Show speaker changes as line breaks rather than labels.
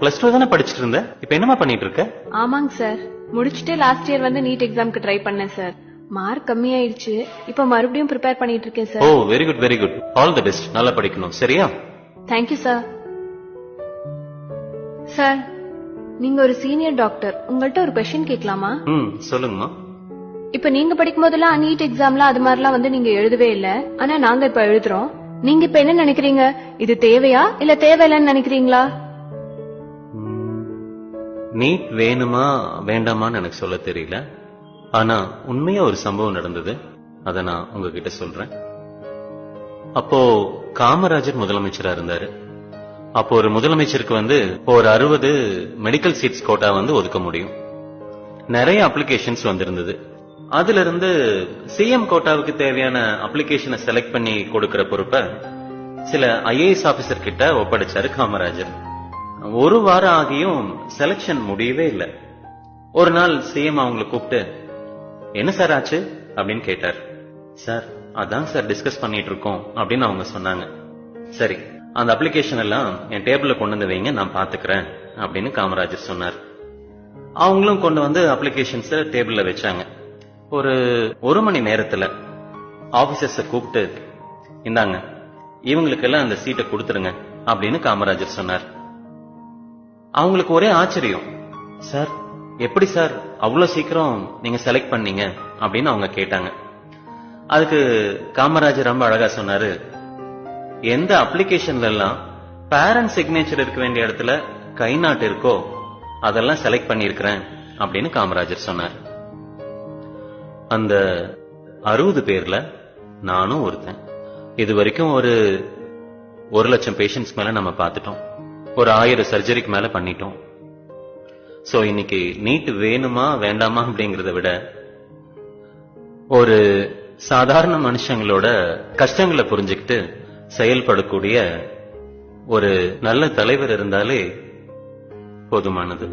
Plus two தானே படிச்சிட்டு இருந்த? இப்ப என்னமா பண்ணிட்டு இருக்க?
ஆமாங்க சார். முடிச்சுட்டு லாஸ்ட் இயர் வந்து நீட் எக்ஸாம்க்கு ட்ரை பண்ணேன் சார். மார்க் கம்மியாயிடுச்சு. இப்ப மறுபடியும் ப்ரிப்பேர் பண்ணிட்டு இருக்கேன்
ஓ
sir
very good very good all the best நல்லா படிக்கணும். சரியா?
தேங்க்யூ சார் சார் நீங்க ஒரு சீனியர் டாக்டர் உங்கள்ட்ட ஒரு கொஸ்டின் கேட்கலாமா?
ம் சொல்லுங்கம்மா.
இப்ப நீங்க படிக்கும் போதெல்லாம் நீட் எக்ஸாம்லாம் அது மாதிரிலாம் வந்து நீங்க எழுதவே இல்ல. ஆனா நாங்க இப்ப எழுதுறோம். நீங்க இப்ப என்ன நினைக்கிறீங்க? இது தேவையா? இல்ல தேவையில்லைன்னு நினைக்கிறீங்களா?
நீட் வேணுமா வேண்டாமான்னு எனக்கு சொல்ல தெரியல. ஆனா உண்மையா ஒரு சம்பவம் நடந்தது. அத நான் உங்ககிட்ட சொல்றேன். அப்போ காமராஜர் முதலமைச்சரா இருந்தாரு. அப்போ ஒரு முதலமைச்சருக்கு வந்து ஒரு அறுபது மெடிக்கல் சீட்ஸ் கோட்டா வந்து ஒதுக்க முடியும். நிறைய அப்ளிகேஷன்ஸ் வந்திருந்தது. அதுல இருந்து சிஎம் கோட்டாவுக்கு தேவையான அப்ளிகேஷனை செலக்ட் பண்ணி கொடுக்கிற பொறுப்பை சில ஐஏஎஸ் ஆபீசர் கிட்ட ஒப்படைச்சாரு காமராஜர். ஒரு வாரம் ஆகியும் செலக்ஷன் முடியவே இல்லை. ஒரு நாள் சிஎம் அவங்களை கூப்பிட்டு என்ன சார் ஆச்சு? அப்படின்னு கேட்டார். சார் அதான் சார் டிஸ்கஸ் பண்ணிட்டு இருக்கோம் அப்படின்னு அவங்க சொன்னாங்க. சரி அந்த அப்ளிகேஷன் எல்லாம் என் டேபிள்ல கொண்டு வந்து வைங்க நான் பாத்துக்கிறேன் அப்படின்னு காமராஜர் சொன்னார். அவங்களும் கொண்டு வந்து அப்ளிகேஷன்ஸ் டேபிள்ல வச்சாங்க. ஒரு ஒரு மணி நேரத்துல ஆபீசர்ஸ கூப்பிட்டு இந்தாங்க இவங்களுக்கெல்லாம் அந்த சீட்டை கொடுத்துருங்க அப்படின்னு காமராஜர் சொன்னார். அவங்களுக்கு ஒரே ஆச்சரியம். சார் எப்படி சார் அவ்வளவு சீக்கிரம் நீங்க செலக்ட் பண்ணீங்க? அப்படின்னு அவங்க கேட்டாங்க. அதுக்கு காமராஜர் ரொம்ப அழகா சொன்னாரு. எந்த அப்ளிகேஷன்ல எல்லாம் பேரண்ட் சிக்னேச்சர் இருக்க வேண்டிய இடத்துல கை நாட்டு இருக்கோ அதெல்லாம் செலக்ட் பண்ணியிருக்கிறேன் அப்படின்னு காமராஜர் சொன்னார். அந்த அறுபது பேர்ல நானும் ஒருத்தன். இது வரைக்கும் ஒரு ஒரு லட்சம் பேஷண்ட்ஸ் மேல நம்ம பார்த்துட்டோம். ஒரு ஆயிரம் சர்ஜரிக்கு மேல பண்ணிட்டோம். சோ இன்னைக்கு நீட் வேணுமா வேண்டாமா அப்படிங்கறத விட ஒரு சாதாரண மனுஷங்களோட கஷ்டங்களை புரிஞ்சுக்கிட்டு செயல்படக்கூடிய ஒரு நல்ல தலைவர் இருந்தாலே போதுமானது.